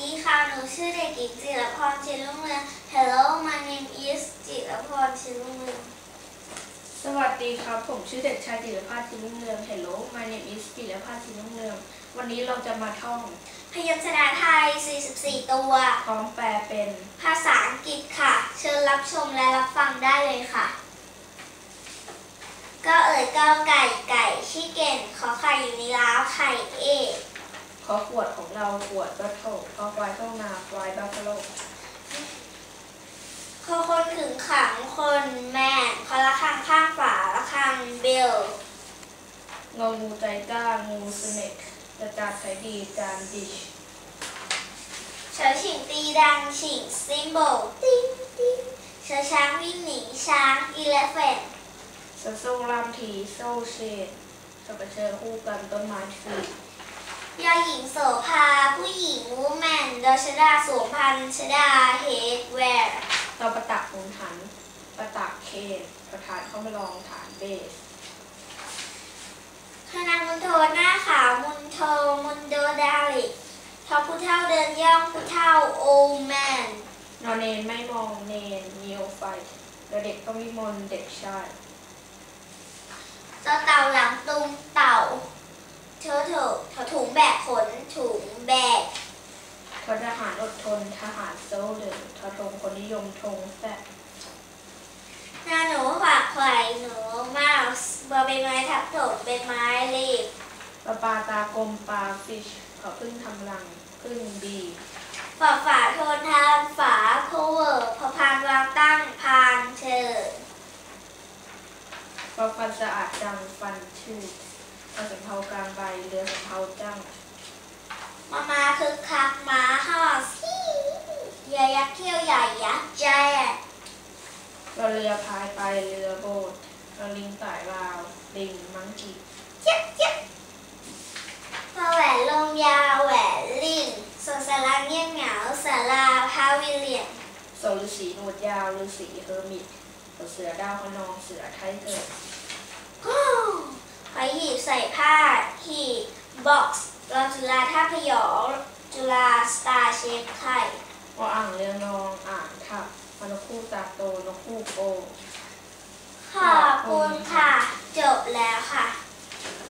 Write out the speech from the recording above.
ดีค่ะ หนูชื่อเด็กหญิงจิรพรชินรุ่งเรือง Hello my name is จิรพรชินรุ่งเรือง สวัสดีครับ ผมชื่อเด็กชายจิรพัฒน์จิรุ่งเรือง Hello my name is จิรพัฒน์จิรุ่งเรือง วันนี้เราจะมาท่อง พยัญชนะไทย 44 ตัว พร้อมแปลเป็น ภาษาอังกฤษค่ะ เชิญรับชมและรับฟังได้เลยค่ะ ก็เอ่ยก็ไก่ไก่ชี้เก่นขอไข่อยู่ในล้าวไข่เอก ขอขวดของเราขวดบัตโตขอควายเข้านาควายบัฟฟาโลขอคนถึงขังคนแม่ขอละคังข้างฝาละคังเบลงองูใจกล้างูสเนกกระจาดไขดีจานดิชเฉอฉิงตีดังฉิงซิมโบลติ้งติ้งเฉอช้างวิ่งหนีช้างอีเลฟเฟนสะโซ่ลามทีโซ่เชนสะกระเชอคู่กันต้นไม้ทรี ยอหญิงโสภา ผู้หญิงวูแมนดอชดาสวมพันชดาเฮดแวร์ตอประตักหมุนหัน ประตักเคนประธานเข้าไม่รองฐานเบสคณะมุนโทหน้าขาวมุนโทมุนโดดาลิกทอผู้เท่าเดินย่องผู้เท่าโอแมนนอนเนนไม่มองเนนนิโอไฟแล้วเด็กต้องวิมลเด็กชายต่อเต่าหลังตุง เต่าเธอเถอะถอถุงแบกขนถุงแบกททหารอดทน ทหารโซเดอร์ทอทงคนนิยมธงแซะหน้าหนูฝากไข่หนูมาสบอใบไม้ทับถมใบไม้รีบปลาปลาตากลมปลาฟิชเขาพึ่งทำรังพึ่งดีฝาฝาโทนทานฝาโคเวอร์พอพานวางตั้งพานเชิญปลาฟันสะอาดจังฟันชื่อ ปลาสำเภากลางใบเรือสำเภาจังมามาคึกคักม้าฮอสฮียายักษ์เขี้ยวใหญ่ยักษ์แจ๊เราเรือพายไปเรือโบสเราลิงไต่ราวลิงมังกี้เจ๊ยบเจ๊ยบพอแหวนลงยาวแหวนลิงส่วนสาราเงียบเหงาสาราพาวิเลียนโซลฤาษีหนวดยาวฤาษีเฮอร์มิตเสือดาวขนองเสือไทเกอร์ฮู้ ไปหีบใส่ผ้า หีบบ็อกซ์รอจุฬาท่าพยองจุฬาสตาร์เชฟไข่ออ่างเรือนองอ่างทับนกคู่ตาโตนกคู่โกขอบคุณค่ะ จบแล้วค่ะ